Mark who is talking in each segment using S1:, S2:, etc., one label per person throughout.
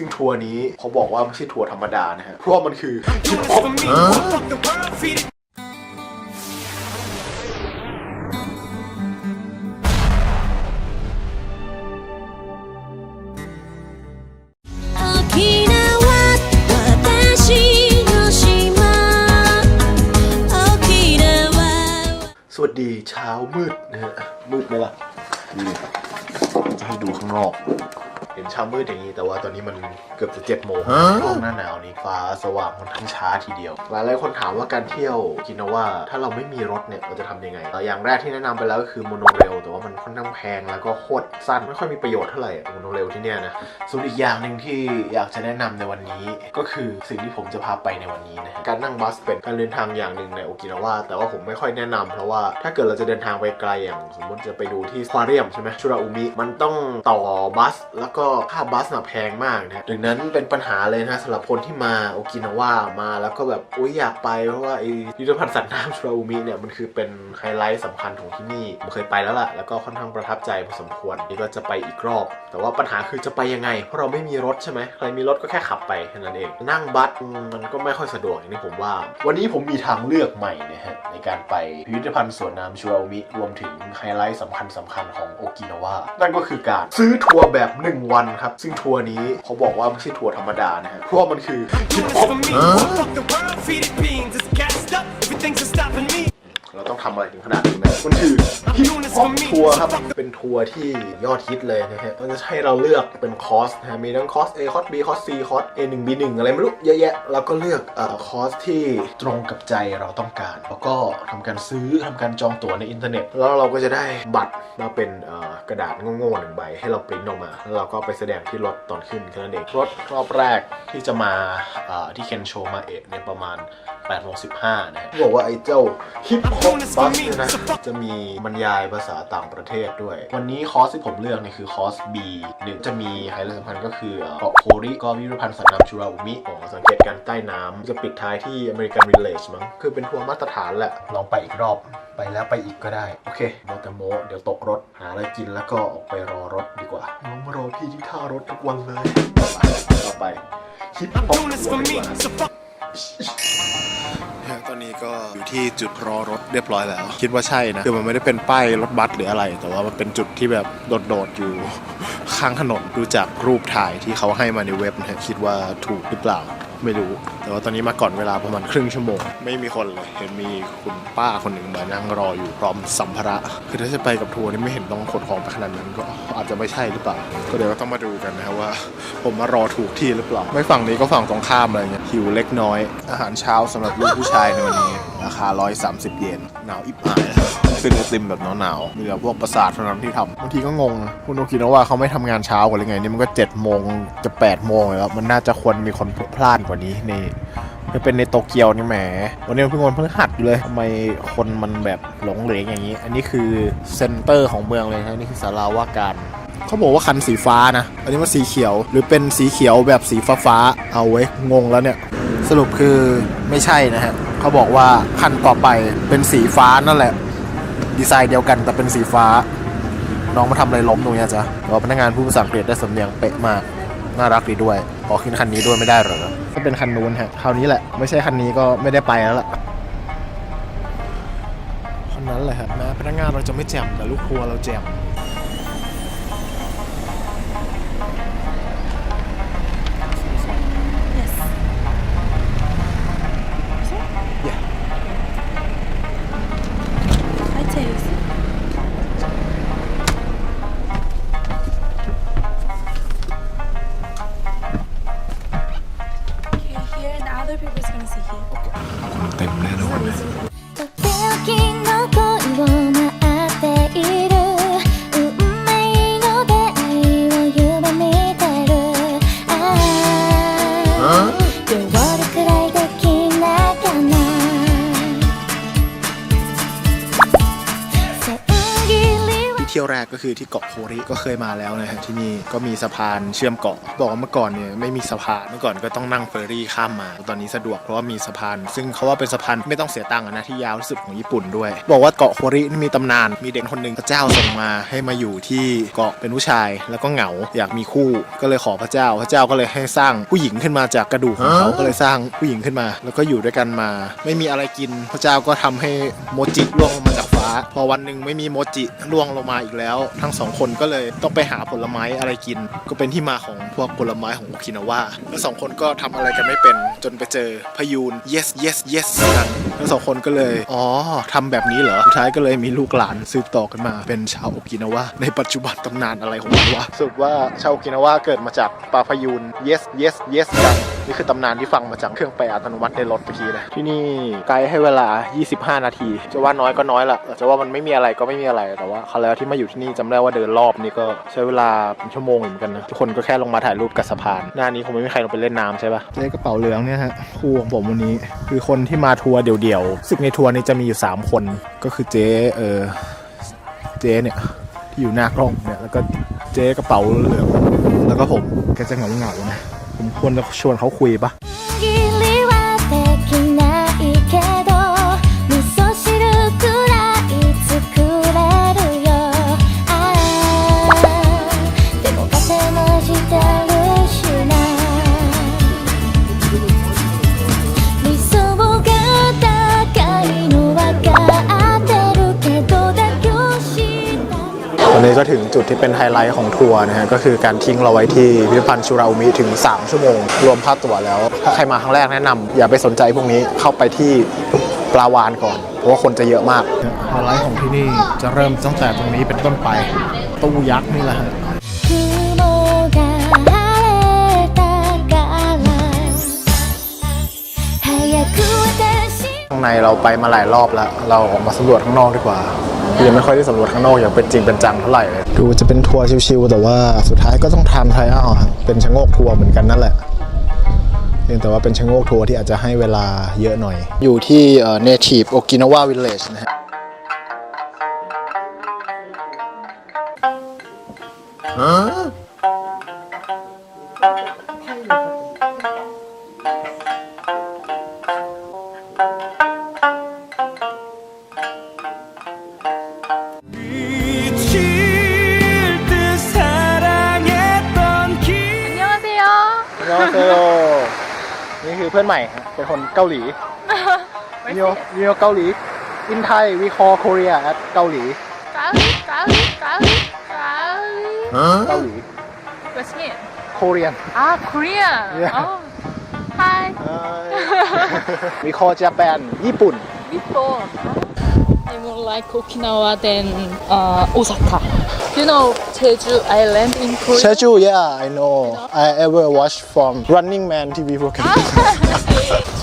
S1: ซึ่งทัวร์นี้เขาบอกว่าไม่ใช่ทัวร์ธรรมดานะฮะ เพราะมันคือฮิปฮอปสวัสดีเช้ามืดนะฮะมืดไหมล่ะนี่จะให้ดูข้างนอกเห็นเช้ามืดอย่างนี้แต่ว่าตอนนี้มันเกือบจะเจ็ดโมงช่วงหน้าหนาวนี้ฟ้าสว่างค่อนข้างช้าทีเดียว หลายหลายๆคนถามว่าการเที่ยวกินาว่าถ้าเราไม่มีรถเนี่ยเราจะทำยังไงเอ่ออย่างแรกที่แนะนำไปแล้วก็คือโมโนเรลแต่ว่ามันค่อนข้างแพงแล้วก็โคตรสั้นไม่ค่อยมีประโยชน์เท่าไหร่โมโนเรลที่เนี่ยนะส่วนอีกอย่างหนึ่งที่อยากจะแนะนำในวันนี้ ก็คือสิ่งที่ผมจะพาไปในวันนี้นะฮะการนั่งบัสเป็นการเดินทางอย่างหนึ่งในโอกินาวาแต่ว่าผมไม่ค่อยแนะนำเพราะว่าถ้าเกิดเราจะเดินทางไปไกลอย่าง สมมติจะไปดูที่ควาเรียมใช่ไหมชุราอุมิมันต้องต่อบัสแล้วก็ค่าบัสน่ะแพงมากนะดังนั้นเป็นปัญหาเลยนะสำหรับคนที่มาโอกินาว่ามาแล้วก็แบบอุ้ยอยากไปเพราะว่าไอ้พิพิธภัณฑ์สัตว์น้ำชุราอุมิเนี่ยมันคือเป็นไฮไลท์สำคัญของที่นี่ผมเคยไปแล้วล่ะแล้วก็ค่อนข้างประทับใจพอสมควรนี่ก็จะไปอีกรอบ แต่ว่าปัญหาคือจะไปยังไง เพราะเราไม่มีรถใช่ไหมใครมีรถก็แค่ขับไปแค่นั้นเองนั่งบัสมันก็ไม่ค่อยสะดวกอย่างที่ผมว่า วันนี้ผมมีทางเลือกใหม่นะฮะในการไปพิพิธภัณฑ์สวนน้ำชัวโอมิรวมถึงไฮไลท์สำคัญสำคัญของโอกินาวานั่นก็คือการซื้อทัวร์แบบ1 วันครับ ซึ่งทัวร์นี้เขาบอกว่าไม่ใช่ทัวร์ธรรมดานะฮะเพราะว่ามันคือฮิป
S2: Doing
S1: ฮอ
S2: this
S1: ป เราต้องทำอะไรถึงขนาดนี้ไหมมันคือฮิปฮอปทัวร์ครับเป็นทัวร์ที่ยอดฮิตเลยนะฮะมันจะให้เราเลือกเป็นคอร์สนะฮะมีทั้งคอร์ส A คอร์ส B คอร์ส C คอร์ส A 1 B 1อะไรไม่รู้เยอะแยะแล้วก็เลือกเอ่อคอร์สที่ตรงกับใจเราต้องการ แล้วก็ทำการซื้อทำการจองตั๋วในอินเทอร์เน็ต แล้วเราก็จะได้บัตรมาเป็นเอ่อกระดาษโง่ๆหนึ่งใบให้เราปริ้นออกมา แล้วเราก็ไปแสดงที่รถตอนขึ้นแค่นั้นเองรถรอบแรกที่จะมาเอ่อที่เคนโชมาเอะในยประมาณ 8โมง15นะฮะบอกว่าไอ้เจ้าฮิปฮอปบัสเนี่ยนะจะมีบรรยายภาษาต่างประเทศด้วย วันนี้คอร์สที่ผมเลือกเนี่ยคือคอร์ส B หนึ่งจะมีไฮไลท์สำคัญก็คือเอ่อเกาะโคริก็พิพิธภัณฑ์สัตว์น้ำชูราอุมิของสังเกตการณ์ใต้น้ำจะปิดท้ายที่อเมริกันวิลเลจมั้งคือเป็นทัวร์มาตรฐานแหละลองไปอีกรอบไปแล้วไปอีกก็ได้ โอเคโมแต่โมเดี๋ยวตกรถ หาอะไรกินแล้วก็ออกไปรอรถดีกว่าน้องมารอพี่ที่ท่ารถทุกวันเลยไปต่อไปฮิปฮอป
S2: Doing this
S1: ทัว
S2: for
S1: ร์ดี
S2: me.
S1: กว่า
S2: So fuck.
S3: ต อนนี้ก็อยู่ที่จุดรอรถเรียบร้อยแล้ว คิดว่าใช่นะคือมันไม่ได้เป็นป้ายรถบัสหรืออะไร แต่ว่ามันเป็นจุดที่แบบโดดๆอยู่ ข้างถนนดูจากรูปถ่ายที่เขาให้มาในเว็บนะฮะคิดว่าถูกหรือเปล่าไม่รู้ แต่ว่าตอนนี้มาก่อนเวลาประมาณครึ่งชั่วโมง ไม่มีคนเลย เห็นมีคุณป้าคนหนึ่งมานั่งรออยู่พร้อมสัมภาระ คือถ้าจะไปกับทัวร์นี่ไม่เห็นต้องขนของไปขนาดนั้นก็อาจจะไม่ใช่หรือเปล่า ก็เดี๋ยวต้องมาดูกันนะครับว่า ผมมารอถูกที่หรือเปล่า ไม่ฝั่งนี้ก็ฝั่งตรงข้ามอะไรเงี้ยหิวเล็กน้อย อาหารเช้าสำหรับลูกผู้ชายในวันนี้ ราคา 130 เยนหนาวอิบอาย ขึ้นไอติมแบบหนาวๆมีแต่พวกประสาทเท่านั้นที่ทำบางทีก็งงนะคุณโอกินะว่าเขาไม่ทำงานเช้ากว่าหรือไงนี่มันก็7โมงจะ8โมงแล้วมันน่าจะควรมีคนพลาดกว่านี้นี่มันเป็นในโตเกียวนี่แหม วันนี้มันเพิ่งวันพฤหัสอยู่เลยทำไมคนมันแบบหลงเหลงอย่างนี้ อันนี้คือเซ็นเตอร์ของเมืองเลยนะนี่คือสาราว่าการเขาบอกว่าคันสีฟ้านะ อันนี้มันสีเขียว หรือเป็นสีเขียวแบบสีฟ้าฟ้าเอาไว้งงแล้วเนี่ย สรุปคือไม่ใช่นะฮะเขาบอกว่าคันต่อไปเป็นสีฟ้านั่นแหละ ดีไซน์เดียวกันแต่เป็นสีฟ้า น้องมาทำอะไรล้มตรงเนี้ยจ๊ะแต่ว่าพนักงานผู้ภาษาอังกฤษได้สำเนียงเป๊ะมาก น่ารักดีด้วยขอขึ้นคันนี้ด้วยไม่ได้เหรอก็เป็นคันนู้นฮะคราวนี้แหละ ไม่ใช่คันนี้ก็ไม่ได้ไปแล้วล่ะคันนั้นแหละครับแม้พนักงานเราจะไม่แจ่มแต่ลูกครัวเราแจ่ม
S1: คือที่เกาะโคริก็เคยมาแล้วนะฮะที่นี่ก็มีสะพานเชื่อมเกาะบอกว่าเมื่อก่อนเนี่ยไม่มีสะพานเมื่อก่อนก็ต้องนั่งเฟอร์รี่ข้ามมา ตอนนี้สะดวกเพราะว่ามีสะพาน ซึ่งเขาว่าเป็นสะพานไม่ต้องเสียตังค์นะที่ยาวที่สุดของญี่ปุ่นด้วย บอกว่าเกาะโครินี่มีตำนานมีเด็กคนหนึ่งพระเจ้าส่งมาให้มาอยู่ที่เกาะเป็นผู้ชาย แล้วก็เหงาอยากมีคู่ก็เลยขอพระเจ้า พระเจ้าก็เลยให้สร้างผู้หญิงขึ้นมาจากกระดูกของเขาก็เลยสร้างผู้หญิงขึ้นมา แล้วก็อยู่ด้วยกันมา ไม่มีอะไรกิน พระเจ้าก็ทำให้โมจิร่วงลงมาจากฟ้า พอวันหนึ่งไม่มีโมจิร่วงลงมาอีกแล้วทั้งสองคนก็เลยต้องไปหาผลไม้อะไรกิน ก็เป็นที่มาของพวกผลไม้ของโอกินาวาแล้วสองคนก็ทำอะไรกันไม่เป็นจนไปเจอพยูน yes yes yes กันแล้วสองคนก็เลย อ๋อทำแบบนี้เหรอ สุดท้ายก็เลยมีลูกหลานสืบต่อกันมา เป็นชาวโอกินาวาในปัจจุบันตำนานอะไรของมันวะสรุปว่าชาวโอกินาวาเกิดมาจากปลาพยูน yes yes yes กัน นี่คือตำนานที่ฟังมาจากเครื่องแปลอัตโนมัติในรถเมื่อกี้เลยที่นี่ไกด์ให้เวลา 25 นาที จะว่าน้อยก็น้อยละจะว่ามันไม่มีอะไรก็ไม่มีอะไร แต่ว่าคราวแล้วที่มาอยู่ที่นี่จำได้ว่าเดินรอบนี่ก็ใช้เวลาเป็นชั่วโมงอยู่เหมือนกันนะ ทุกคนก็แค่ลงมาถ่ายรูปกับสะพาน หน้านี้คงไม่มีใครลงไปเล่นน้ำใช่ปะเจ๊กระเป๋าเหลืองเนี่ยฮะคู่ของผมวันนี้ คือคนที่มาทัวร์เดี่ยวๆซึ่งในทัวร์นี้จะมีอยู่ 3 คน ก็คือเจ๊เออเจ๊เนี่ยที่อยู่หน้ากล้องเนี่ยแล้วก็เจ๊กระเป๋าเหลืองแล้วก็ผมแกจะเหงาๆนะ ผมควรจะชวนเขาคุยปะ อนนี้ก็ถึงจุดที่เป็นไฮไลท์ของทัวร์นะฮะก็คือการทิ้งเราไว้ที่พิพิธภัณฑ์ชูราอุมิถึง 3 ชั่วโมง รวมค่าตั๋วแล้ว ถ้าใครมาครั้งแรกแนะนำ อย่าไปสนใจพวกนี้เข้าไปที่ปลาวานก่อน เพราะว่าคนจะเยอะมากไฮไลท์ของที่นี่จะเริ่มตั้งแต่ตรงนี้เป็นต้นไปตู้ยักษ์นี่แหละข้างในเราไปมาหลายรอบแล้ว เราออกมาสำรวจข้างนอกดีกว่า ยังไม่ค่อยได้สำรวจข้างนอกอย่างเป็นจริงเป็นจังเท่าไหร่เลยดูจะเป็นทัวร์ชิวๆแต่ว่าสุดท้ายก็ต้องทำไทยเอาครับเป็นชะโงกทัวร์เหมือนกันนั่นแหละเพียงแต่ว่าเป็นชะโงกทัวร์ที่อาจจะให้เวลาเยอะหน่อย อยู่ที่เอ่อ Native Okinawa Village นะฮะ
S2: 미칠
S4: เพื่
S1: อนใหม่ฮะเป็นคนเกาหลีนิโอนิโอเกาหลี in Thai we call Korea at เกาหลี
S4: เกาหลีเกาหลีเกาหลีเกาหลี
S1: เกาหลี
S4: What's mean
S1: Korean
S4: อ่า Korea
S1: Yeah.
S4: oh Hi
S1: we call Japan ญี่ปุ่น
S4: before I more like Okinawa than uh, Osaka you know Jeju Island in Korea
S1: Jeju yeah I know I ever watch from Running Man TV program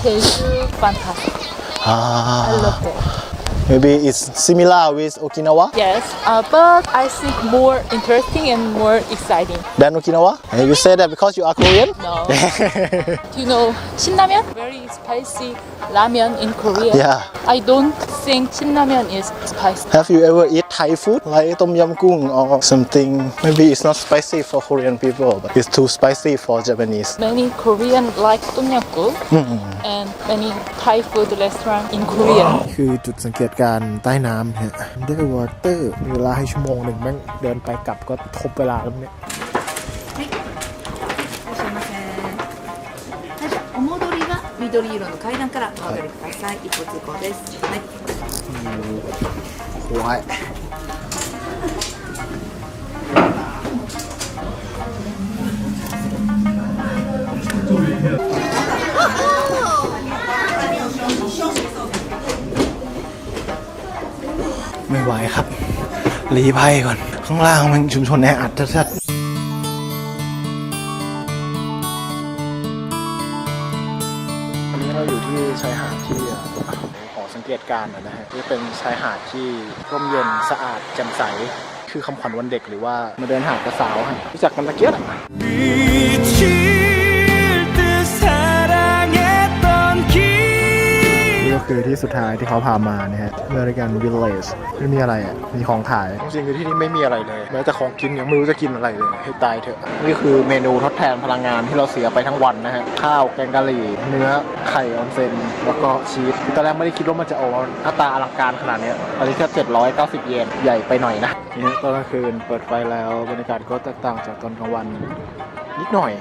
S4: Jeju fantastic I
S1: ah
S4: love it
S1: maybe it's similar with Okinawa
S4: yes uh, but I think more interesting and more exciting
S1: than Okinawa and you say that because you are Korean
S4: no do you know 신라면 very spicy ramen in Korea
S1: yeah
S4: I don't think cinnamon is spicy.
S1: Have you ever eat Thai food like tom yum goong or something? Maybe it's not spicy for Korean people, but it's too spicy for Japanese.
S4: Many Korean like tom yum goong and many Thai food restaurant in Korea.
S1: คือจุดสังเกตการใต้น้ำเนี่ย Underwater มีเวลาให้ชั่วโมงหนึ่งแม่งเดินไปกลับก็ทบเวลาแล้วเนี่ย
S5: 緑色の階段からお上がりください。一歩通行です。はい。
S1: ควาย ไม่ไหวครับ รีภัยก่อน ข้างล่างมันชุมชนแออัดชัดวั กตการณ์นะฮะที่เป็นชายหาดที่ร่มเย็นสะอาดแจ่มใส คือคำขวัญวันเด็กหรือว่ามาเดินหาดกับสาวฮะรู้จักกันตะเกียบอะ
S2: 미칠 듯 사랑했던 기
S1: นี่ก็คือที่สุดท้ายที่เขาพามานะฮะ ม American Village ไม่มีอะไรอะ มีของขาย จริงๆคือที่นี่ไม่มีอะไรเลยแม้แต่ของกินยังไม่รู้จะกินอะไรเลย ให้ตายเถอะ นี่คือเมนูทดแทนพลังงานที่เราเสียไปทั้งวันนะฮะ ข้าวแกงกะหรี่ เนื้อไข่ออนเซนแล้วก็ชีสตอนแรกไม่ได้คิดว่ามันจะออกมาหน้าตาอลังการขนาดเนี้ยอันนี้แค่790 เยนใหญ่ไปหน่อยนะนี่ฮะตอนกลางคืนเปิดไฟแล้วบรรยากาศก็แตกต่างจากตอนกลางวัน นิดหน่อย